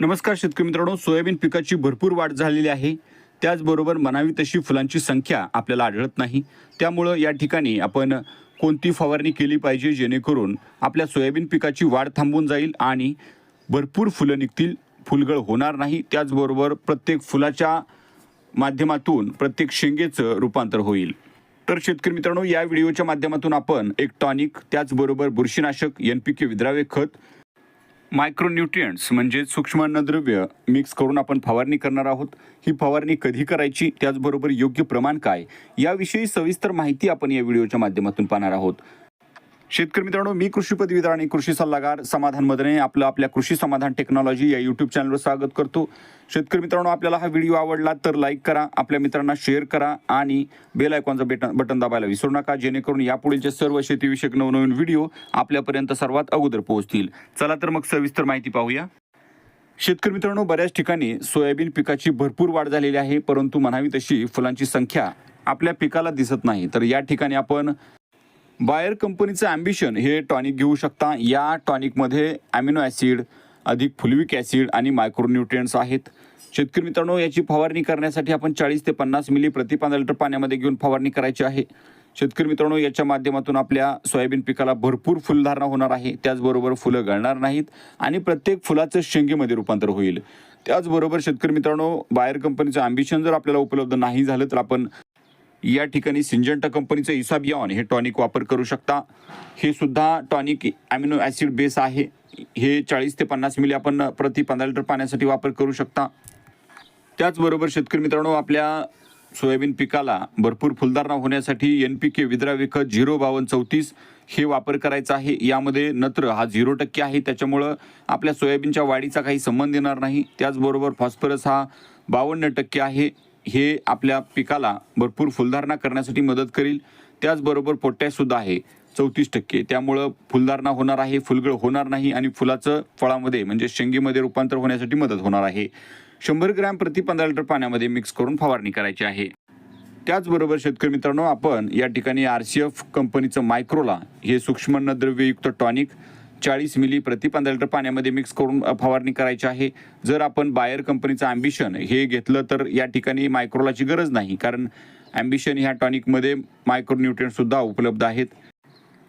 नमस्कार शेतकरी मित्रांनो सोयाबीन पिकाची भरपूर वाढ झालेली आहे. त्याचबरोबर म्हणावी तशी फुलांची संख्या आपल्याला आढळत नाही. त्यामुळं या ठिकाणी आपण कोणती फवारणी केली पाहिजे जेणेकरून आपल्या सोयाबीन पिकाची वाढ थांबून जाईल आणि भरपूर फुलं निघतील फुलगळ होणार नाही. त्याचबरोबर प्रत्येक फुलाच्या माध्यमातून प्रत्येक शेंगेचं रूपांतर होईल. तर शेतकरी मित्रांनो या व्हिडिओच्या माध्यमातून आपण एक टॉनिक त्याचबरोबर बुरशीनाशक एन पी के विद्रावे खत मायक्रोन्यूट्रियंट्स म्हणजे सूक्ष्म अन्नद्रव्य मिक्स करून आपण फवारणी करणार आहोत. ही फवारणी कधी करायची? त्याचबरोबर योग्य प्रमाण काय? याविषयी सविस्तर माहिती आपण या व्हिडिओच्या माध्यमातून पाहणार आहोत. शेतकरी मित्रांनो मी कृषी पदवीधर आणि कृषी सल्लागार समाधान मदने आपलं आपल्या कृषी समाधान टेक्नॉलॉजी या यूट्यूब चॅनलवर स्वागत करतो. शेतकरी मित्रांनो आपल्याला हा व्हिडिओ आवडला तर लाईक करा आपल्या मित्रांना शेअर करा आणि बेल आयकॉनचं बटन बटन दाबायला विसरू नका जेणेकरून यापुढीलचे सर्व शेतीविषयक नवनवीन व्हिडिओ आपल्यापर्यंत सर्वात अगोदर पोहोचतील. चला तर मग सविस्तर माहिती पाहूया. शेतकरी मित्रांनो बऱ्याच ठिकाणी सोयाबीन पिकाची भरपूर वाढ झालेली आहे परंतु म्हणावी तशी फुलांची संख्या आपल्या पिकाला दिसत नाही. तर या ठिकाणी आपण बायर कंपनीचं ॲम्बिशन हे टॉनिक घेऊ शकता. या टॉनिकमध्ये ॲमिनो ॲसिड अधिक फुलविक ॲसिड आणि मायक्रोन्यूट्रियंट्स आहेत. शेतकरी मित्रांनो याची फवारणी करण्यासाठी आपण चाळीस ते पन्नास मिली प्रति पंधरा लिटर पाण्यामध्ये घेऊन फवारणी करायची आहे. शेतकरी मित्रांनो याच्या माध्यमातून आपल्या सोयाबीन पिकाला भरपूर फुलधारणा होणार आहे. त्याचबरोबर फुलं गळणार नाहीत आणि प्रत्येक फुलाचं शेंगेमध्ये रूपांतर होईल. त्याचबरोबर शेतकरी मित्रांनो बायर कंपनीचं ॲम्बिशन जर आपल्याला उपलब्ध नाही झालं तर आपण या ठिकाणी सिंजंटा कंपनीचं इसाबियॉन हे टॉनिक वापर करू शकता. हे सुद्धा टॉनिक ॲमिनो ॲसिड बेस आहे. हे चाळीस ते पन्नास मिली आपण प्रति पंधरा लिटर पाण्यासाठी वापर करू शकता. त्याचबरोबर शेतकरी मित्रांनो आपल्या सोयाबीन पिकाला भरपूर फुलधारणा होण्यासाठी एन पी के विद्रा खत झिरो बावन्न चौतीस हे वापर करायचा आहे. यामध्ये नत्र हा झिरो टक्के आहे. त्याच्यामुळं आपल्या सोयाबीनच्या वाढीचा काही संबंध येणार नाही. त्याचबरोबर फॉस्फरस हा बावन्न टक्के आहे. हे आपल्या पिकाला भरपूर फुलधारणा करण्यासाठी मदत करेल. त्याचबरोबर पोटॅशसुद्धा आहे चौतीस टक्के. त्यामुळं फुलधारणा होणार आहे फुलगळ होणार नाही आणि फुलाचं फळामध्ये म्हणजे शेंगीमध्ये रूपांतर होण्यासाठी मदत होणार आहे. शंभर ग्रॅम प्रति पंधरा लिटर पाण्यामध्ये मिक्स करून फवारणी करायची आहे. त्याचबरोबर शेतकरी मित्रांनो आपण या ठिकाणी आर सी एफ कंपनीचं मायक्रोला हे सूक्ष्मन्नद्रव्ययुक्त टॉनिक चाळीस मिली प्रति पंधरा लिटर पाण्यामध्ये मिक्स करून फवारणी करायची आहे. जर आपण बायर कंपनीचं ॲम्बिशन हे घेतलं तर या ठिकाणी मायक्रोलाची गरज नाही. कारण ॲम्बिशन ह्या टॉनिकमध्ये मायक्रोन्यूट्रियंटसुद्धा उपलब्ध आहेत.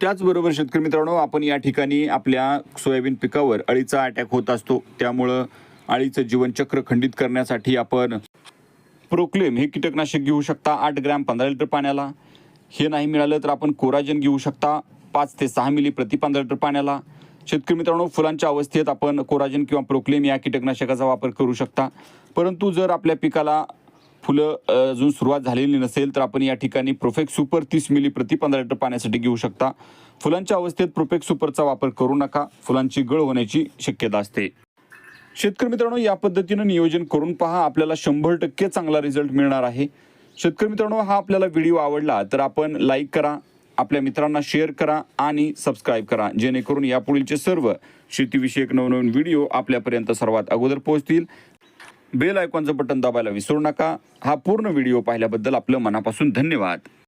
त्याचबरोबर शेतकरी मित्रांनो आपण या ठिकाणी आपल्या सोयाबीन पिकावर अळीचा अटॅक होत असतो. त्यामुळं अळीचं जीवनचक्र खंडित करण्यासाठी आपण प्रोक्लेम हे कीटकनाशक घेऊ शकता. आठ ग्रॅम पंधरा लिटर पाण्याला. हे नाही मिळालं तर आपण कोराजन घेऊ शकता. पाच ते सहा मिली प्रति पंधरा लिटर पाण्याला शेतकरी मित्रांनो फुलांच्या अवस्थेत आपण कोराजन किंवा प्रोक्लेम या कीटकनाशकाचा वापर करू शकता. परंतु जर आपल्या पिकाला फुलं अजून सुरुवात झालेली नसेल तर आपण या ठिकाणी प्रोफेक्स सुपर तीस मिली प्रति पंधरा लिटर पाण्यासाठी घेऊ शकता. फुलांच्या अवस्थेत प्रोफेक्स सुपरचा वापर करू नका. फुलांची गळ होण्याची शक्यता असते. शेतकरी मित्रांनो या पद्धतीनं नियोजन करून पहा. आपल्याला शंभर टक्के चांगला रिझल्ट मिळणार आहे. शेतकरी मित्रांनो हा आपल्याला व्हिडिओ आवडला तर आपण लाईक करा. आपल्या मित्रांना शेअर करा आणि सबस्क्राईब करा. जेणेकरून यापुढीलचे सर्व शेतीविषयक नवनवीन व्हिडिओ आपल्यापर्यंत सर्वात अगोदर पोहोचतील. बेल आयकॉनचं बटन दाबायला विसरू नका. हा पूर्ण व्हिडिओ पाहिल्याबद्दल आपलं मनापासून धन्यवाद.